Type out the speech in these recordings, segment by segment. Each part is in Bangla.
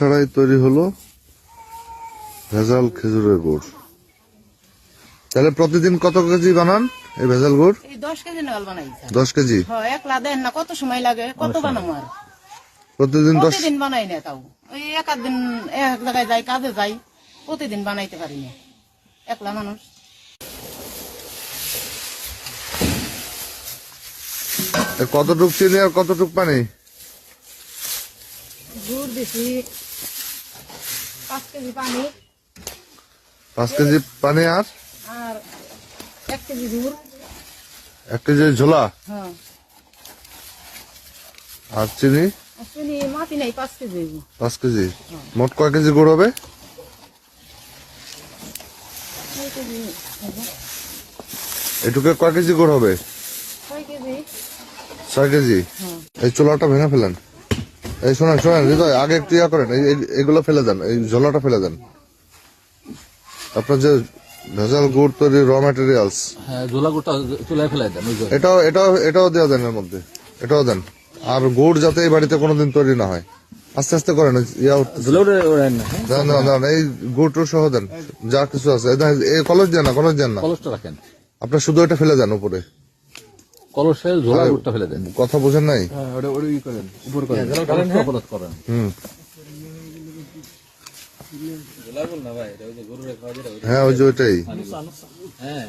ছাড়াই তৈরি হলো ভেজাল খেজুরের গুড়। তাহলে প্রতিদিন কত কেজি বানান এই ভেজাল গুড়? দশ কেজি নাগাল বানাইছে দশ কেজি? হ্যাঁ একলা দেন না কত সময় লাগে? কত বানাবো আর? প্রতিদিন দশ বানাই না তাও। ওই এক দিন এক জায়গায় যাই কাজে যাই প্রতিদিন বানাইতে পারি না। একলা মানুষ। কতটুক চিনি আর কতটুক পানি? গুড় দিছি। পাঁচ কেজি পানি। পাঁচ কেজি পানি আর? আর এক কেজি গুড়। এক কেজি ঝোলা? হ্যাঁ। আর চিনি? চিনি মাটি নেই পাঁচ কেজি। পাঁচ কেজি। মোট কয় কেজি গুড় হবে? ছয় কেজি এটুকে কয় কেজি গুড় হবে? ছয় কেজি। ছয় কেজি? হ্যাঁ। এই চোলাটা ভেঙে ফেলেন। এই শোনেন শোনেন হৃদয় আগে একটু ইয়া করেন এগুলো ফেলে দেন এই ঝোলাটা ফেলে দেন। আপনার যে ভেজাল গুড় তৈরি র ম্যাটেরিয়ালস হ্যাঁ ঝোলা গোটা চুলায় ফেলাই দেন এটাও এটাও এটাও দেওয়া দেন এর মধ্যে এটাও দেন। আর গুড় যাতে এই বাড়িতে কোনোদিন তৈরি না হয়। আস্তে আস্তে করেন ইয়া উঠতেছে। ঝোলা ওটা না দেন দেন দেন এই গুড় সহ দেন যা কিছু আছে। দেন, এই কলস দেন না কলস দেন না। কলসটা রাখেন। আপনার শুধু এটা ফেলে দেন উপরে। কলসে ঝোলা গোটা ফেলে দেন। কথা বোঝেন নাই? হ্যাঁ করেন উপর করেন। অপরাধ করেন। হুম। হ্যাঁ ওই যে ওইটাই। হ্যাঁ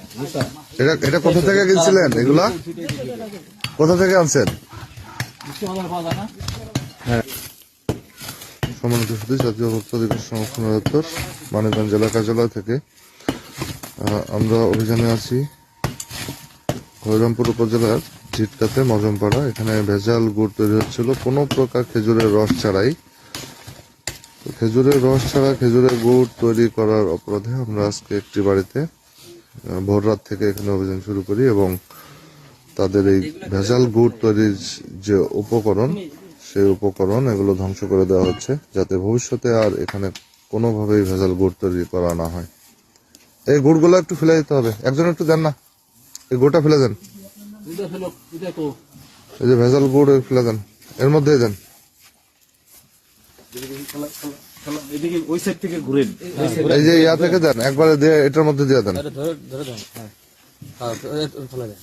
এটা এটা কোথা থেকে কিনছিলেন এগুলা? কোথা থেকে আনছেন? পাওয়া সম্মানিত সুদী জাতীয় ভোক্তা অধিকার সংরক্ষণ দপ্তর মানিকগঞ্জ জেলা কার্যালয় থেকে আহ, আমরা অভিযানে আছি। হরিরামপুর উপজেলার ঝিটকাতে মজমপাড়া। এখানে ভেজাল গুড় তৈরি হচ্ছিল। কোনো প্রকার খেজুরের রস ছাড়াই। খেজুরের রস ছাড়া খেজুরের গুড় তৈরি করার অপরাধে আমরা আজকে একটি বাড়িতে ভোর রাত থেকে এখানে অভিযান শুরু করি এবং তাদের এই ভেজাল গুড় তৈরির যে উপকরণ, সেই উপকরণ এগুলো ধ্বংস করে দেওয়া হচ্ছে যাতে ভবিষ্যতে আর এখানে কোনোভাবেই ভেজাল গুড় তৈরি করা না হয়। এই গুড়গুলো একটু ফেলে দিতে হবে। একজন একটু দেন না। গুড়টা ফেলে দেন। এই যে ভেজাল গুড় ফেলে দেন। এর মধ্যে দেন। এদিকে ওই সাইড থেকে ঘুরেন। এই যে ইয়া থেকে দেন একবারে দিয়ে এটার মধ্যে দিয়ে দেন। ধরে ধরে দেন হ্যাঁ। হ্যাঁ ফেলে দেন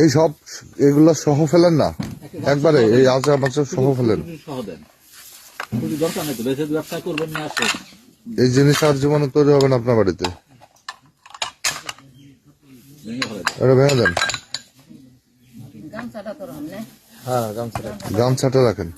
এই সব এগুলো সহ ফেলেন না। একবারে এই আচা মাচা সহ ফেলেন। এই জিনিস আর জীবনে তৈরি হবে না আপনার বাড়িতে। ভেঙে দেন। এটা ভেঙে হ্যাঁ গামছাটা রাখেন।